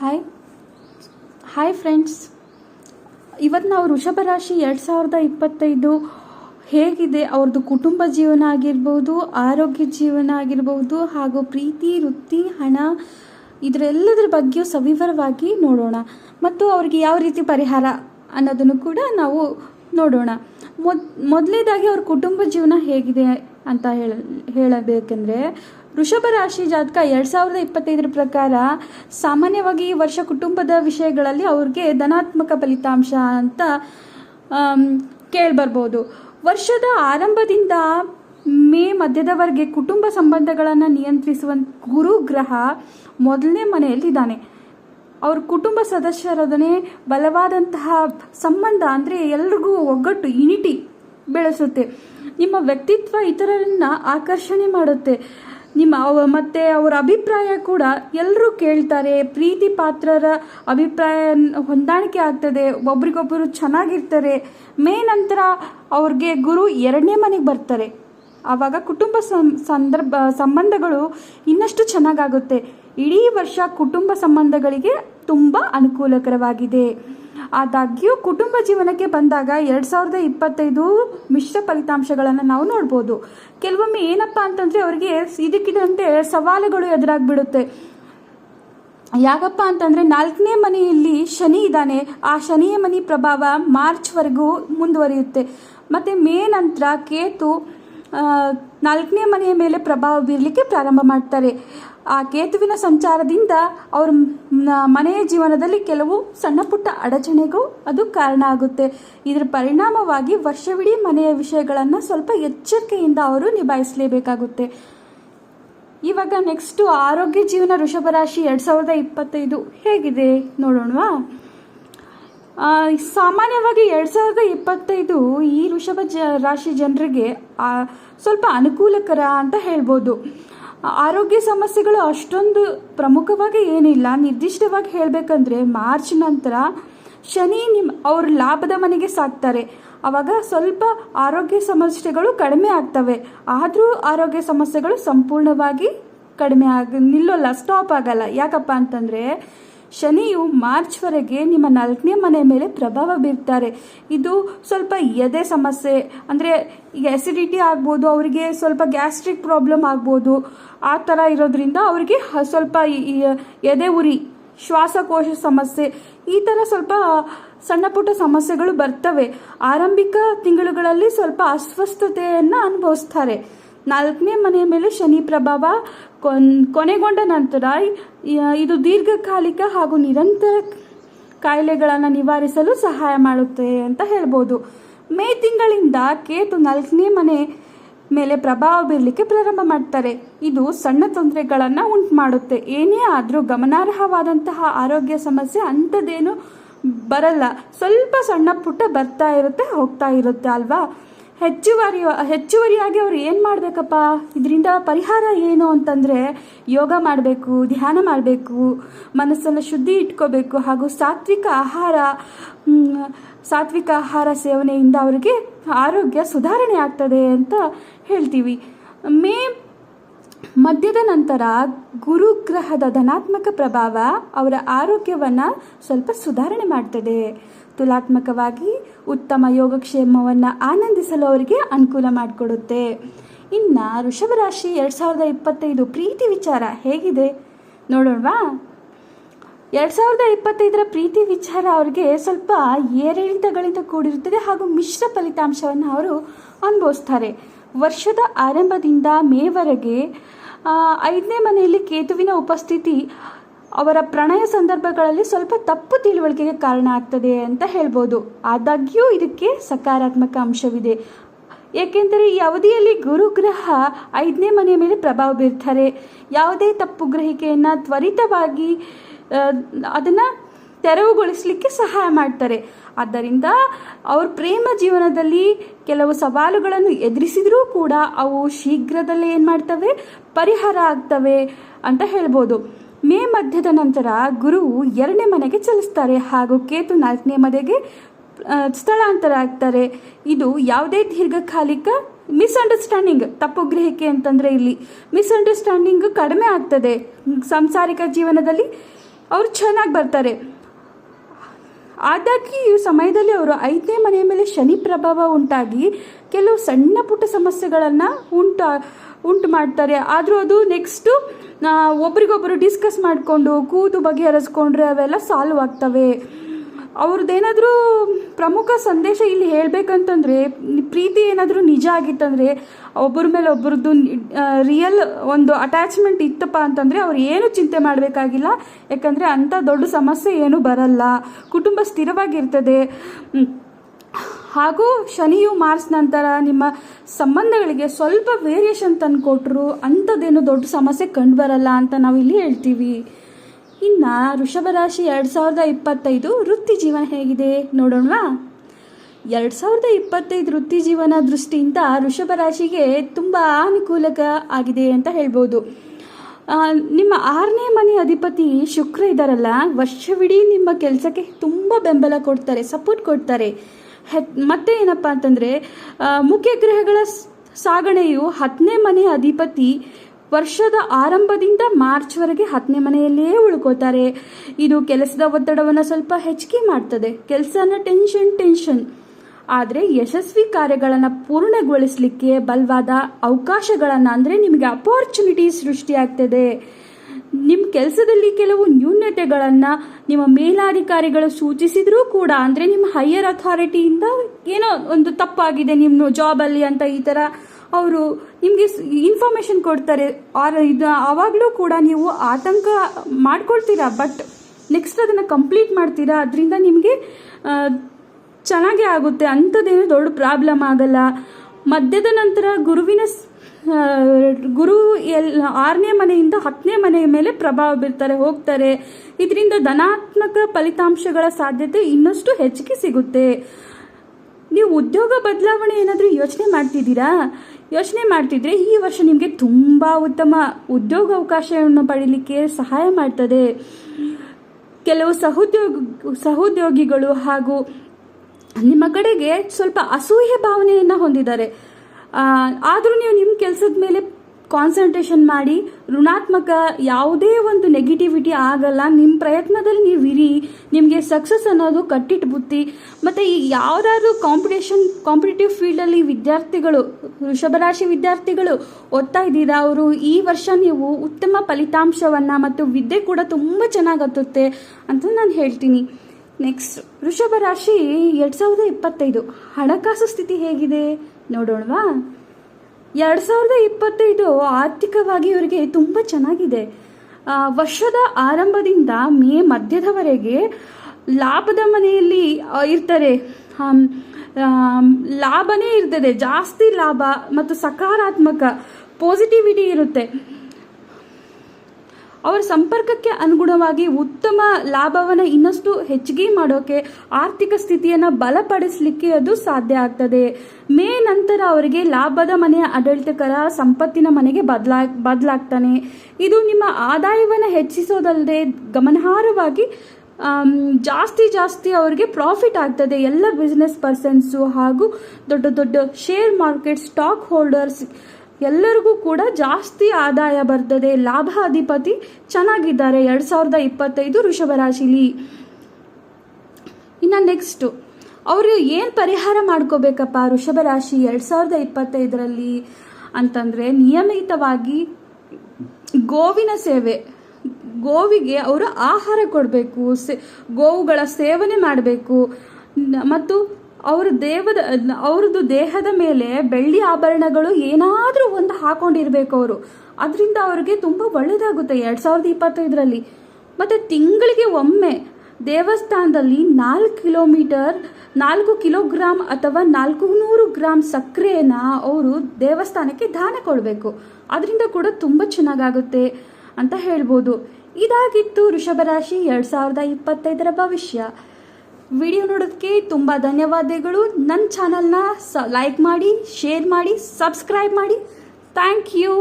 Hi hi friends ಇವತ್ತು ನಾವು ಋಷಭ ರಾಶಿ ಎರಡು ಸಾವಿರದ ಇಪ್ಪತ್ತೈದು ಹೇಗಿದೆ? ಅವ್ರದ್ದು ಕುಟುಂಬ ಜೀವನ ಆಗಿರ್ಬೋದು, ಆರೋಗ್ಯ ಜೀವನ ಆಗಿರ್ಬೋದು, ಹಾಗೂ ಪ್ರೀತಿ, ವೃತ್ತಿ, ಹಣ, ಇದರೆಲ್ಲದರ ಬಗ್ಗೆಯೂ ಸವಿವರವಾಗಿ ನೋಡೋಣ. ಮತ್ತು ಅವ್ರಿಗೆ ಯಾವ ರೀತಿ ಪರಿಹಾರ ಅನ್ನೋದನ್ನು ಕೂಡ ನಾವು ನೋಡೋಣ. ಮೊದ್ ಮೊದಲನೇದಾಗಿ ಅವ್ರ ಕುಟುಂಬ ಜೀವನ ಹೇಗಿದೆ ಅಂತ ಹೇಳ, ಹೇಳಬೇಕೆಂದರೆ ವೃಷಭ ರಾಶಿ ಜಾತಕ ಎರಡು ಸಾವಿರದ ಇಪ್ಪತ್ತೈದರ ಪ್ರಕಾರ ಸಾಮಾನ್ಯವಾಗಿ ಈ ವರ್ಷ ಕುಟುಂಬದ ವಿಷಯಗಳಲ್ಲಿ ಅವ್ರಿಗೆ ಧನಾತ್ಮಕ ಫಲಿತಾಂಶ ಅಂತ ಕೇಳಿಬರ್ಬೋದು. ವರ್ಷದ ಆರಂಭದಿಂದ ಮೇ ಮಧ್ಯದವರೆಗೆ ಕುಟುಂಬ ಸಂಬಂಧಗಳನ್ನು ನಿಯಂತ್ರಿಸುವ ಗುರು ಗ್ರಹ ಮೊದಲನೇ ಮನೆಯಲ್ಲಿದ್ದಾನೆ. ಅವ್ರ ಕುಟುಂಬ ಸದಸ್ಯರೊಡನೆ ಬಲವಾದಂತಹ ಸಂಬಂಧ ಅಂದರೆ ಎಲ್ರಿಗೂ ಒಗ್ಗಟ್ಟು ಯುನಿಟಿ ಬೆಳೆಸುತ್ತೆ. ನಿಮ್ಮ ವ್ಯಕ್ತಿತ್ವ ಇತರರನ್ನ ಆಕರ್ಷಣೆ ಮಾಡುತ್ತೆ. ನಿಮ್ಮ ಮತ್ತು ಅವರ ಅಭಿಪ್ರಾಯ ಕೂಡ ಎಲ್ಲರೂ ಕೇಳ್ತಾರೆ. ಪ್ರೀತಿ ಪಾತ್ರರ ಅಭಿಪ್ರಾಯ ಹೊಂದಾಣಿಕೆ ಆಗ್ತದೆ. ಒಬ್ರಿಗೊಬ್ಬರು ಚೆನ್ನಾಗಿರ್ತಾರೆ. ಮೇ ನಂತರ ಅವ್ರಿಗೆ ಗುರು ಎರಡನೇ ಮನೆಗೆ ಬರ್ತಾರೆ. ಆವಾಗ ಕುಟುಂಬ ಸಂದರ್ಭ, ಸಂಬಂಧಗಳು ಇನ್ನಷ್ಟು ಚೆನ್ನಾಗಾಗುತ್ತೆ. ಇಡೀ ವರ್ಷ ಕುಟುಂಬ ಸಂಬಂಧಗಳಿಗೆ ತುಂಬ ಅನುಕೂಲಕರವಾಗಿದೆ. ಆದಾಗ್ಯೂ ಕುಟುಂಬ ಜೀವನಕ್ಕೆ ಬಂದಾಗ ಎರಡು ಸಾವಿರದ ಇಪ್ಪತ್ತೈದು ಮಿಶ್ರ ಫಲಿತಾಂಶಗಳನ್ನು ನಾವು ನೋಡ್ಬೋದು. ಕೆಲವೊಮ್ಮೆ ಏನಪ್ಪ ಅಂತಂದರೆ ಅವರಿಗೆ ಇದಕ್ಕಿದಂತೆ ಸವಾಲುಗಳು ಎದುರಾಗ್ಬಿಡುತ್ತೆ. ಯಾಕಪ್ಪ ಅಂತಂದರೆ ನಾಲ್ಕನೇ ಮನೆಯಲ್ಲಿ ಶನಿ ಇದ್ದಾನೆ. ಆ ಶನಿಯ ಮನೆ ಪ್ರಭಾವ ಮಾರ್ಚ್ವರೆಗೂ ಮುಂದುವರಿಯುತ್ತೆ. ಮತ್ತು ಮೇ ನಂತರ ಕೇತು ನಾಲ್ಕನೇ ಮನೆಯ ಮೇಲೆ ಪ್ರಭಾವ ಬೀರಲಿಕ್ಕೆ ಪ್ರಾರಂಭ ಮಾಡ್ತಾರೆ. ಆ ಕೇತುವಿನ ಸಂಚಾರದಿಂದ ಅವ್ರ ಮನೆಯ ಜೀವನದಲ್ಲಿ ಕೆಲವು ಸಣ್ಣ ಪುಟ್ಟ ಅಡಚಣೆಗೂ ಅದು ಕಾರಣ ಆಗುತ್ತೆ. ಇದರ ಪರಿಣಾಮವಾಗಿ ವರ್ಷವಿಡೀ ಮನೆಯ ವಿಷಯಗಳನ್ನು ಸ್ವಲ್ಪ ಎಚ್ಚರಿಕೆಯಿಂದ ಅವರು ನಿಭಾಯಿಸಲೇಬೇಕಾಗುತ್ತೆ. ಇವಾಗ ನೆಕ್ಸ್ಟು ಆರೋಗ್ಯ ಜೀವನ ವೃಷಭ ರಾಶಿ ಎರಡು ಸಾವಿರದ ಇಪ್ಪತ್ತೈದು ಹೇಗಿದೆ ನೋಡೋಣವಾ? ಸಾಮಾನ್ಯವಾಗಿ ಎರಡು ಸಾವಿರದ ಇಪ್ಪತ್ತೈದು ಈ ವೃಷಭ ಜ, ರಾಶಿ ಜನರಿಗೆ ಸ್ವಲ್ಪ ಅನುಕೂಲಕರ ಅಂತ ಹೇಳ್ಬೋದು. ಆರೋಗ್ಯ ಸಮಸ್ಯೆಗಳು ಅಷ್ಟೊಂದು ಪ್ರಮುಖವಾಗಿ ಏನಿಲ್ಲ. ನಿರ್ದಿಷ್ಟವಾಗಿ ಹೇಳಬೇಕಂದ್ರೆ ಮಾರ್ಚ್ ನಂತರ ಶನಿ ನಿಮ್ಮ ಅವ್ರ ಲಾಭದ ಮನೆಗೆ ಸಾಕ್ತಾರೆ. ಅವಾಗ ಸ್ವಲ್ಪ ಆರೋಗ್ಯ ಸಮಸ್ಯೆಗಳು ಕಡಿಮೆ ಆಗ್ತವೆ. ಆದರೂ ಆರೋಗ್ಯ ಸಮಸ್ಯೆಗಳು ಸಂಪೂರ್ಣವಾಗಿ ಕಡಿಮೆ ಆಗ, ನಿಲ್ಲೋಲ್ಲ ಸ್ಟಾಪ್ ಆಗಲ್ಲ. ಯಾಕಪ್ಪ ಅಂತಂದರೆ ಶನಿಯು ಮಾರ್ಚ್ವರೆಗೆ ನಿಮ್ಮ ನಾಲ್ಕನೇ ಮನೆ ಮೇಲೆ ಪ್ರಭಾವ ಬೀರ್ತಾರೆ. ಇದು ಸ್ವಲ್ಪ ಎದೆ ಸಮಸ್ಯೆ. ಅಂದರೆ ಈಗ ಎಸಿಡಿಟಿ ಆಗ್ಬೋದು, ಅವರಿಗೆ ಸ್ವಲ್ಪ ಗ್ಯಾಸ್ಟ್ರಿಕ್ ಪ್ರಾಬ್ಲಮ್ ಆಗ್ಬೋದು. ಆ ಥರ ಇರೋದ್ರಿಂದ ಅವರಿಗೆ ಸ್ವಲ್ಪ ಎದೆ ಉರಿ, ಶ್ವಾಸಕೋಶ ಸಮಸ್ಯೆ, ಈ ಥರ ಸ್ವಲ್ಪ ಸಣ್ಣ ಪುಟ್ಟ ಸಮಸ್ಯೆಗಳು ಬರ್ತವೆ. ಆರಂಭಿಕ ತಿಂಗಳುಗಳಲ್ಲಿ ಸ್ವಲ್ಪ ಅಸ್ವಸ್ಥತೆಯನ್ನು ಅನುಭವಿಸ್ತಾರೆ. ನಾಲ್ಕನೇ ಮನೆಯ ಮೇಲೆ ಶನಿ ಪ್ರಭಾವ ಕೊನೆಗೊಂಡ ನಂತರ ಇದು ದೀರ್ಘಕಾಲಿಕ ಹಾಗೂ ನಿರಂತರ ಕಾಯಿಲೆಗಳನ್ನು ನಿವಾರಿಸಲು ಸಹಾಯ ಮಾಡುತ್ತೆ ಅಂತ ಹೇಳ್ಬೋದು. ಮೇ ತಿಂಗಳಿಂದ ಕೇತು ನಾಲ್ಕನೇ ಮನೆ ಮೇಲೆ ಪ್ರಭಾವ ಬೀರಲಿಕ್ಕೆ ಪ್ರಾರಂಭ ಮಾಡ್ತಾರೆ. ಇದು ಸಣ್ಣ ತೊಂದರೆಗಳನ್ನು ಉಂಟು ಮಾಡುತ್ತೆ ಏನೇ ಆದರೂ ಗಮನಾರ್ಹವಾದಂತಹ ಆರೋಗ್ಯ ಸಮಸ್ಯೆ ಅಂಥದ್ದೇನು ಬರಲ್ಲ. ಸ್ವಲ್ಪ ಸಣ್ಣ ಪುಟ್ಟ ಬರ್ತಾ ಇರುತ್ತೆ, ಹೋಗ್ತಾ ಇರುತ್ತೆ ಅಲ್ವಾ? ಹೆಚ್ಚುವರಿ ಹೆಚ್ಚುವರಿಯಾಗಿ ಅವ್ರು ಏನು ಮಾಡಬೇಕಪ್ಪ? ಇದರಿಂದ ಪರಿಹಾರ ಏನು ಅಂತಂದರೆ ಯೋಗ ಮಾಡಬೇಕು, ಧ್ಯಾನ ಮಾಡಬೇಕು, ಮನಸ್ಸನ್ನು ಶುದ್ಧಿ ಇಟ್ಕೋಬೇಕು ಹಾಗೂ ಸಾತ್ವಿಕ ಆಹಾರ ಸಾತ್ವಿಕ ಆಹಾರ ಸೇವನೆಯಿಂದ ಅವರಿಗೆ ಆರೋಗ್ಯ ಸುಧಾರಣೆ ಆಗ್ತದೆ ಅಂತ ಹೇಳ್ತೀವಿ. ಮೇ ಮಧ್ಯದ ನಂತರ ಗುರುಗ್ರಹದ ಧನಾತ್ಮಕ ಪ್ರಭಾವ ಅವರ ಆರೋಗ್ಯವನ್ನು ಸ್ವಲ್ಪ ಸುಧಾರಣೆ ಮಾಡ್ತದೆ. ತುಲಾತ್ಮಕವಾಗಿ ಉತ್ತಮ ಯೋಗಕ್ಷೇಮವನ್ನು ಆನಂದಿಸಲು ಅವರಿಗೆ ಅನುಕೂಲ ಮಾಡಿಕೊಡುತ್ತೆ. ಇನ್ನು ವೃಷಭ ರಾಶಿ ಎರಡು ಸಾವಿರದ ಇಪ್ಪತ್ತೈದು ಪ್ರೀತಿ ವಿಚಾರ ಹೇಗಿದೆ? ನೋಡೋಣವಾ? ಎರಡು ಸಾವಿರದ ಇಪ್ಪತ್ತೈದರ ಪ್ರೀತಿ ವಿಚಾರ ಅವ್ರಿಗೆ ಸ್ವಲ್ಪ ಏರಿಳಿತಗಳಿಂದ ಕೂಡಿರುತ್ತದೆ ಹಾಗೂ ಮಿಶ್ರ ಫಲಿತಾಂಶವನ್ನು ಅವರು ಅನುಭವಿಸ್ತಾರೆ. ವರ್ಷದ ಆರಂಭದಿಂದ ಮೇವರೆಗೆ ಐದನೇ ಮನೆಯಲ್ಲಿ ಕೇತುವಿನ ಉಪಸ್ಥಿತಿ ಅವರ ಪ್ರಣಯ ಸಂದರ್ಭಗಳಲ್ಲಿ ಸ್ವಲ್ಪ ತಪ್ಪು ತಿಳುವಳಿಕೆಗೆ ಕಾರಣ ಆಗ್ತದೆ ಅಂತ ಹೇಳ್ಬೋದು. ಆದಾಗ್ಯೂ ಇದಕ್ಕೆ ಸಕಾರಾತ್ಮಕ ಅಂಶವಿದೆ. ಏಕೆಂದರೆ ಈ ಅವಧಿಯಲ್ಲಿ ಗುರುಗ್ರಹ ಐದನೇ ಮನೆಯ ಮೇಲೆ ಪ್ರಭಾವ ಬೀರ್ತಾರೆ. ಯಾವುದೇ ತಪ್ಪು ಗ್ರಹಿಕೆಯನ್ನು ತ್ವರಿತವಾಗಿ ಅದನ್ನು ತೆರವುಗೊಳಿಸಲಿಕ್ಕೆ ಸಹಾಯ ಮಾಡ್ತಾರೆ. ಆದ್ದರಿಂದ ಅವ್ರ ಪ್ರೇಮ ಜೀವನದಲ್ಲಿ ಕೆಲವು ಸವಾಲುಗಳನ್ನು ಎದುರಿಸಿದರೂ ಕೂಡ ಅವು ಶೀಘ್ರದಲ್ಲೇ ಏನು ಮಾಡ್ತವೆ ಪರಿಹಾರ ಆಗ್ತವೆ ಅಂತ ಹೇಳ್ಬೋದು. ಮೇ ಮಧ್ಯದ ನಂತರ ಗುರುವು ಎರಡನೇ ಮನೆಗೆ ಚಲಿಸ್ತಾರೆ ಹಾಗೂ ಕೇತು ನಾಲ್ಕನೇ ಮನೆಗೆ ಸ್ಥಳಾಂತರ ಆಗ್ತಾರೆ. ಇದು ಯಾವುದೇ ದೀರ್ಘಕಾಲಿಕ ಮಿಸ್ಅಂಡರ್ಸ್ಟ್ಯಾಂಡಿಂಗ್ ತಪ್ಪು ಗ್ರಹಿಕೆ ಅಂತಂದರೆ ಇಲ್ಲಿ ಮಿಸ್ಅಂಡರ್ಸ್ಟ್ಯಾಂಡಿಂಗ್ ಕಡಿಮೆ ಆಗ್ತದೆ. ಸಾಂಸಾರಿಕ ಜೀವನದಲ್ಲಿ ಅವರು ಚೆನ್ನಾಗಿ ಬರ್ತಾರೆ. ಆದಾಗ್ಯೂ ಈ ಸಮಯದಲ್ಲಿ ಅವರು ಐದನೇ ಮನೆಯ ಮೇಲೆ ಶನಿ ಪ್ರಭಾವ ಉಂಟಾಗಿ ಕೆಲವು ಸಣ್ಣ ಪುಟ್ಟ ಸಮಸ್ಯೆಗಳನ್ನು ಉಂಟ, ಉಂಟು ಮಾಡ್ತಾರೆ. ಆದರೂ ಅದು ನೆಕ್ಸ್ಟು ಒಬ್ರಿಗೊಬ್ಬರು ಡಿಸ್ಕಸ್ ಮಾಡಿಕೊಂಡು ಕೂತು ಬಗೆಹರಿಸ್ಕೊಂಡ್ರೆ ಅವೆಲ್ಲ ಸಾಲ್ವ್ ಆಗ್ತವೆ. ಅವ್ರದ್ದೇನಾದರೂ ಪ್ರಮುಖ ಸಂದೇಶ ಇಲ್ಲಿ ಹೇಳಬೇಕಂತಂದರೆ, ಪ್ರೀತಿ ಏನಾದರೂ ನಿಜ ಆಗಿತ್ತಂದರೆ, ಒಬ್ಬರ ಮೇಲೆ ಒಬ್ಬರದ್ದು ರಿಯಲ್ ಒಂದು ಅಟ್ಯಾಚ್ಮೆಂಟ್ ಇತ್ತಪ್ಪ ಅಂತಂದರೆ ಅವ್ರು ಏನು ಚಿಂತೆ ಮಾಡಬೇಕಾಗಿಲ್ಲ. ಯಾಕಂದರೆ ಅಂಥ ದೊಡ್ಡ ಸಮಸ್ಯೆ ಏನು ಬರಲ್ಲ. ಕುಟುಂಬ ಸ್ಥಿರವಾಗಿರ್ತದೆ. ಹಾಗೂ ಶನಿಯು ಮಾರ್ಚ್ ನಂತರ ನಿಮ್ಮ ಸಂಬಂಧಗಳಿಗೆ ಸ್ವಲ್ಪ ವೇರಿಯೇಷನ್ ತಂದು ಕೊಟ್ಟರು ಅಂಥದ್ದೇನು ದೊಡ್ಡ ಸಮಸ್ಯೆ ಕಂಡುಬರಲ್ಲ ಅಂತ ನಾವು ಇಲ್ಲಿ ಹೇಳ್ತೀವಿ. ಇನ್ನು ರಾಶಿ ಎರಡು ಸಾವಿರದ ಇಪ್ಪತ್ತೈದು ವೃತ್ತಿ ಜೀವನ ಹೇಗಿದೆ ನೋಡೋಣವಾ? ಎರಡು ಸಾವಿರದ ಇಪ್ಪತ್ತೈದು ವೃತ್ತಿ ಜೀವನ ದೃಷ್ಟಿಯಿಂದ ಋಷಭ ರಾಶಿಗೆ ತುಂಬ ಅನುಕೂಲಕ ಆಗಿದೆ ಅಂತ ಹೇಳ್ಬೋದು. ನಿಮ್ಮ ಆರನೇ ಮನೆ ಅಧಿಪತಿ ಶುಕ್ರ ಇದ್ದಾರಲ್ಲ ವರ್ಷವಿಡೀ ನಿಮ್ಮ ಕೆಲಸಕ್ಕೆ ತುಂಬ ಬೆಂಬಲ ಕೊಡ್ತಾರೆ ಸಪೋರ್ಟ್ ಕೊಡ್ತಾರೆ. ಮತ್ತೆ ಏನಪ್ಪ ಅಂತಂದರೆ ಮುಖ್ಯ ಗ್ರಹಗಳ ಸಾಗಣೆಯು ಹತ್ತನೇ ಮನೆ ಅಧಿಪತಿ ವರ್ಷದ ಆರಂಭದಿಂದ ಮಾರ್ಚ್ವರೆಗೆ ಹತ್ತನೇ ಮನೆಯಲ್ಲೇ ಉಳ್ಕೋತಾರೆ. ಇದು ಕೆಲಸದ ಒತ್ತಡವನ್ನು ಸ್ವಲ್ಪ ಹೆಚ್ಚಿಗೆ ಮಾಡ್ತದೆ. ಕೆಲಸನ ಟೆನ್ಷನ್ ಟೆನ್ಷನ್. ಆದರೆ ಯಶಸ್ವಿ ಕಾರ್ಯಗಳನ್ನು ಪೂರ್ಣಗೊಳಿಸಲಿಕ್ಕೆ ಬಲವಾದ ಅವಕಾಶಗಳನ್ನು ಅಂದರೆ ನಿಮಗೆ ಅಪಾರ್ಚುನಿಟಿ ಸೃಷ್ಟಿಯಾಗ್ತದೆ. ನಿಮ್ಮ ಕೆಲಸದಲ್ಲಿ ಕೆಲವು ನ್ಯೂನತೆಗಳನ್ನು ನಿಮ್ಮ ಮೇಲಾಧಿಕಾರಿಗಳು ಸೂಚಿಸಿದರೂ ಕೂಡ ಅಂದರೆ ನಿಮ್ಮ ಹೈಯರ್ ಅಥಾರಿಟಿಯಿಂದ ಏನೋ ಒಂದು ತಪ್ಪಾಗಿದೆ, ನಿಮ್ಮ ಜಾಬಲ್ಲಿ ಅಂತ ಈ ಥರ ಅವರು ನಿಮಗೆ ಇನ್ಫಾರ್ಮೇಶನ್ ಕೊಡ್ತಾರೆ. ಆರ್ ಇದು ಆವಾಗಲೂ ಕೂಡ ನೀವು ಆತಂಕ ಮಾಡ್ಕೊಳ್ತೀರಾ? ಬಟ್ ನೆಕ್ಸ್ಟ್ ಅದನ್ನು ಕಂಪ್ಲೀಟ್ ಮಾಡ್ತೀರಾ? ಅದರಿಂದ ನಿಮಗೆ ಚೆನ್ನಾಗೇ ಆಗುತ್ತೆ. ಅಂಥದ್ದೇನು ದೊಡ್ಡ ಪ್ರಾಬ್ಲಮ್ ಆಗಲ್ಲ. ಮಧ್ಯದ ನಂತರ ಗುರುವಿನ ಗುರು ಎಲ್ ಆರನೇ ಮನೆಯಿಂದ ಹತ್ತನೇ ಮನೆಯ ಮೇಲೆ ಪ್ರಭಾವ ಬೀರ್ತಾರೆ, ಹೋಗ್ತಾರೆ. ಇದರಿಂದ ಧನಾತ್ಮಕ ಫಲಿತಾಂಶಗಳ ಸಾಧ್ಯತೆ ಇನ್ನಷ್ಟು ಹೆಚ್ಚಿಗೆ ಸಿಗುತ್ತೆ. ನೀವು ಉದ್ಯೋಗ ಬದಲಾವಣೆ ಏನಾದರೂ ಯೋಚನೆ ಮಾಡ್ತಿದ್ದೀರಾ? ಯೋಚನೆ ಮಾಡ್ತಿದ್ರೆ ಈ ವರ್ಷ ನಿಮಗೆ ತುಂಬ ಉತ್ತಮ ಉದ್ಯೋಗ ಅವಕಾಶವನ್ನು ಪಡೀಲಿಕ್ಕೆ ಸಹಾಯ ಮಾಡ್ತದೆ. ಕೆಲವು ಸಹೋದ್ಯೋಗ, ಸಹೋದ್ಯೋಗಿಗಳು ಹಾಗೂ ನಿಮ್ಮ ಕಡೆಗೆ ಸ್ವಲ್ಪ ಅಸೂಯೆ ಭಾವನೆಯನ್ನು ಹೊಂದಿದ್ದಾರೆ. ಆದರೂ ನೀವು ನಿಮ್ಮ ಕೆಲಸದ ಮೇಲೆ ಕಾನ್ಸಂಟ್ರೇಷನ್ ಮಾಡಿ, ಋಣಾತ್ಮಕ ಯಾವುದೇ ಒಂದು ನೆಗೆಟಿವಿಟಿ ಆಗಲ್ಲ ನಿಮ್ಮ ಪ್ರಯತ್ನದಲ್ಲಿ ನೀವು ಇರಿ, ನಿಮಗೆ ಸಕ್ಸಸ್ ಅನ್ನೋದು ಕಟ್ಟಿಟ್ಟು ಬುತ್ತಿ. ಮತ್ತು ಈ ಯಾವುದಾದ್ರೂ ಕಾಂಪಿಟೇಷನ್ ಕಾಂಪಿಟೇಟಿವ್ ಫೀಲ್ಡಲ್ಲಿ ವಿದ್ಯಾರ್ಥಿಗಳು ವೃಷಭರಾಶಿ ವಿದ್ಯಾರ್ಥಿಗಳು ಓದ್ತಾ ಇದ್ದೀರಾ ಅವರು, ಈ ವರ್ಷ ನೀವು ಉತ್ತಮ ಫಲಿತಾಂಶವನ್ನು ಮತ್ತು ವಿದ್ಯೆ ಕೂಡ ತುಂಬ ಚೆನ್ನಾಗಿ ಹತ್ತುತ್ತೆ ಅಂತ ನಾನು ಹೇಳ್ತೀನಿ. ನೆಕ್ಸ್ಟ್ ವೃಷಭ ರಾಶಿ ಎರಡು ಸಾವಿರದ ಇಪ್ಪತ್ತೈದು, ಹಣಕಾಸು ಸ್ಥಿತಿ ಹೇಗಿದೆ? ನೋಡೋಣವಾ? ಎರಡು ಸಾವಿರದ ಇಪ್ಪತ್ತೈದು ಆರ್ಥಿಕವಾಗಿ ಇವರಿಗೆ ತುಂಬ ಚೆನ್ನಾಗಿದೆ. ವರ್ಷದ ಆರಂಭದಿಂದ ಮೇ ಮಧ್ಯದವರೆಗೆ ಲಾಭದ ಮನೆಯಲ್ಲಿ ಇರ್ತಾರೆ. ಲಾಭನೇ ಇರ್ತದೆ. ಜಾಸ್ತಿ ಲಾಭ ಮತ್ತು ಸಕಾರಾತ್ಮಕ ಪಾಸಿಟಿವಿಟಿ ಇರುತ್ತೆ. ಅವರ ಸಂಪರ್ಕಕ್ಕೆ ಅನುಗುಣವಾಗಿ ಉತ್ತಮ ಲಾಭವನ್ನು ಇನ್ನಷ್ಟು ಹೆಚ್ಚಿಗೆ ಮಾಡೋಕೆ ಆರ್ಥಿಕ ಸ್ಥಿತಿಯನ್ನು ಬಲಪಡಿಸಲಿಕ್ಕೆ ಅದು ಸಾಧ್ಯ ಆಗ್ತದೆ. ಮೇ ನಂತರ ಅವರಿಗೆ ಲಾಭದ ಮನೆಯ ಆಡಳಿತಕರ ಸಂಪತ್ತಿನ ಮನೆಗೆ ಬದಲಾ, ಬದಲಾಗ್ತಾನೆ. ಇದು ನಿಮ್ಮ ಆದಾಯವನ್ನು ಹೆಚ್ಚಿಸೋದಲ್ಲದೆ ಗಮನಾರ್ಹವಾಗಿ ಜಾಸ್ತಿ ಜಾಸ್ತಿ ಅವರಿಗೆ ಪ್ರಾಫಿಟ್ ಆಗ್ತದೆ. ಎಲ್ಲ ಬಿಸ್ನೆಸ್ ಪರ್ಸನ್ಸು ಹಾಗೂ ದೊಡ್ಡ ದೊಡ್ಡ ಶೇರ್ ಮಾರ್ಕೆಟ್ ಸ್ಟಾಕ್ ಹೋಲ್ಡರ್ಸ್ ಎಲ್ಲರಿಗೂ ಕೂಡ ಜಾಸ್ತಿ ಆದಾಯ ಬರ್ತದೆ. ಲಾಭ ಅಧಿಪತಿ ಚೆನ್ನಾಗಿದ್ದಾರೆ. ಎರಡು ಸಾವಿರದ ಇಪ್ಪತ್ತೈದು ವೃಷಭ ರಾಶಿಲಿ. ಇನ್ನು ನೆಕ್ಸ್ಟು ಅವರು ಏನು ಪರಿಹಾರ ಮಾಡ್ಕೋಬೇಕಪ್ಪ ವೃಷಭ ರಾಶಿ ಎರಡು ಸಾವಿರದ ಇಪ್ಪತ್ತೈದರಲ್ಲಿ ಅಂತಂದರೆ ನಿಯಮಿತವಾಗಿ ಗೋವಿನ ಸೇವೆ. ಗೋವಿಗೆ ಅವರು ಆಹಾರ ಕೊಡಬೇಕು. ಸೇ, ಗೋವುಗಳ ಸೇವನೆ ಮಾಡಬೇಕು. ಮತ್ತು ಅವರ ದೇವದ, ಅವ್ರದ್ದು ದೇಹದ ಮೇಲೆ ಬೆಳ್ಳಿ ಆಭರಣಗಳು ಏನಾದರೂ ಒಂದು ಹಾಕೊಂಡಿರ್ಬೇಕು ಅವರು. ಅದರಿಂದ ಅವ್ರಿಗೆ ತುಂಬ ಒಳ್ಳೆಯದಾಗುತ್ತೆ ಎರಡು ಸಾವಿರದ ಇಪ್ಪತ್ತೈದರಲ್ಲಿ. ಮತ್ತು ತಿಂಗಳಿಗೆ ಒಮ್ಮೆ ದೇವಸ್ಥಾನದಲ್ಲಿ ನಾಲ್ಕು ಕಿಲೋಮೀಟರ್, ನಾಲ್ಕು ಕಿಲೋಗ್ರಾಮ್ ಅಥವಾ ನಾಲ್ಕು ನೂರು ಗ್ರಾಮ್ ಸಕ್ಕರೆಯನ್ನು ಅವರು ದೇವಸ್ಥಾನಕ್ಕೆ ದಾನ ಕೊಡಬೇಕು. ಅದರಿಂದ ಕೂಡ ತುಂಬ ಚೆನ್ನಾಗಾಗುತ್ತೆ ಅಂತ ಹೇಳ್ಬೋದು. ಇದಾಗಿತ್ತು ವೃಷಭ ರಾಶಿ ಎರಡು ಸಾವಿರದ ಇಪ್ಪತ್ತೈದರ ಭವಿಷ್ಯ. ವಿಡಿಯೋ ನೋಡೋದಕ್ಕೆ ತುಂಬ ಧನ್ಯವಾದಗಳು. ನನ್ನ ಚಾನಲ್ನ ಸ ಲೈಕ್ ಮಾಡಿ ಶೇರ್ ಮಾಡಿ ಸಬ್ಸ್ಕ್ರೈಬ್ ಮಾಡಿ. Thank you